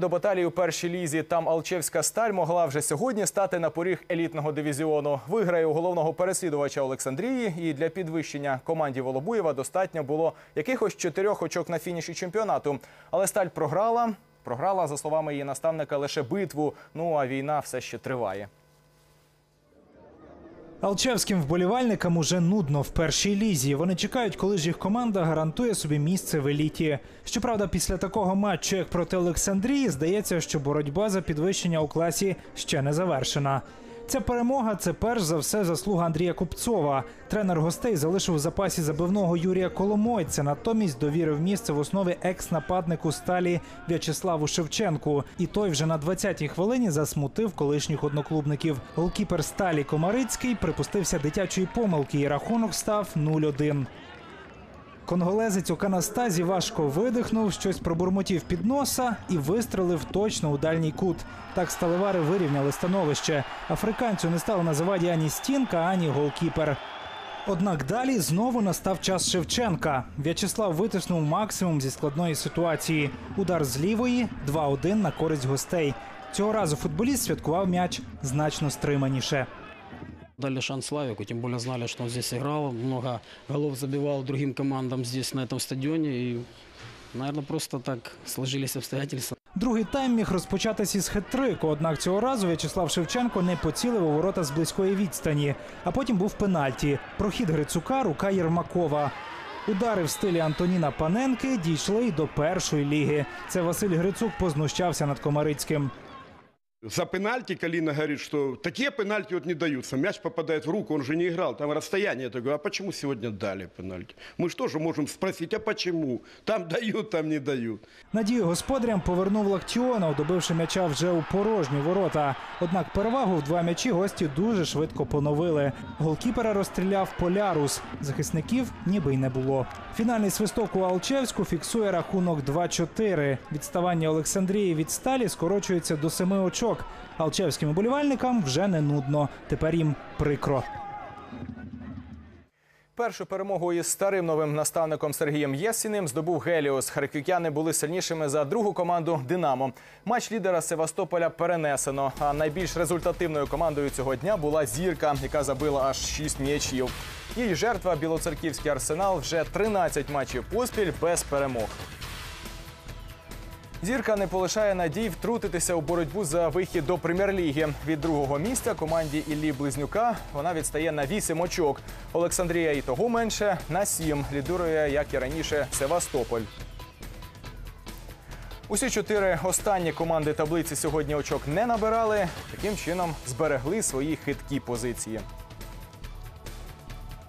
До баталії у першій лізі там Алчевська сталь могла вже сьогодні стати на поріг елітного дивізіону. Виграє у головного переслідувача Олександрії. І для підвищення команді Волобуєва достатньо було якихось чотирьох очок на фініші чемпіонату. Але сталь програла. Програла, за словами її наставника, лише битву. Ну а війна все ще триває. Алчевським вболівальникам уже нудно в першій лізі. Вони чекають, коли ж їх команда гарантує собі місце в еліті. Щоправда, після такого матчу, як проти Олександрії, здається, що боротьба за підвищення у класі ще не завершена. Ця перемога це перш за все заслуга Андрія Купцова. Тренер гостей залишив у запасі забивного Юрія Коломойця. Натомість довірив місце в основі екс-нападнику сталі В'ячеславу Шевченку. І той вже на 20-й хвилині засмутив колишніх одноклубників. Голкіпер сталі Комарицький припустився дитячої помилки, і рахунок став 0-1. Конголезець Оканастазі важко видихнув, щось пробурмотів під носа і вистрелив точно у дальній кут. Так сталевари вирівняли становище. Африканцю не стало на заваді ані стінка, ані голкіпер. Однак далі знову настав час Шевченка. В'ячеслав витиснув максимум зі складної ситуації. Удар з лівої 2-1 на користь гостей. Цього разу футболіст святкував м'яч значно стриманіше. Дали шанс Славику, тем более знали, что он здесь играл, много голов забивал другим командам здесь, на этом стадионе. И, наверное, просто так сложились обстоятельства. Другий тайм міг розпочатись із хет-трику, однак цього разу В'ячеслав Шевченко не поцілив у ворота з близької відстані. А потім був пенальті. Прохід Грицука, рука Єрмакова. Удари в стилі Антоніна Паненки дійшли й до першої ліги. Це Василь Грицук познущався над Комарицьким. За пенальти Калина говорит, что такие пенальти вот не даются. Мяч попадает в руку, он же не играл, там расстояние. Я говорю, а почему сегодня дали пенальти? Мы что же можем спросить, а почему? Там дают, там не дают. Надію господарям повернув Лактіонов, добивши м'яча вже у порожні ворота. Однак перевагу в два м'ячі гості дуже швидко поновили. Голкіпера розстріляв Полярус. Захисників ніби й не було. Фінальний свисток у Алчевську фіксує рахунок 2-4. Відставання Олександрії від сталі скорочується до семи очок. Алчевським уболівальникам вже не нудно. Тепер їм прикро. Першу перемогу із старим новим наставником Сергієм Єсіним здобув Геліос. Харків'яни були сильнішими за другу команду Динамо. Матч лідера Севастополя перенесено. А найбільш результативною командою цього дня була зірка, яка забила аж 6 м'ячів. Її жертва білоцерківський арсенал вже 13 матчів поспіль без перемог. Зірка не полишає надій втрутитися у боротьбу за вихід до прем'єр-ліги. Від другого місця команді Іллі Близнюка вона відстає на 8 очок. Олександрія і того менше на 7. Лідирує, як і раніше, Севастополь. Усі чотири останні команди таблиці сьогодні очок не набирали. Таким чином зберегли свої хиткі позиції.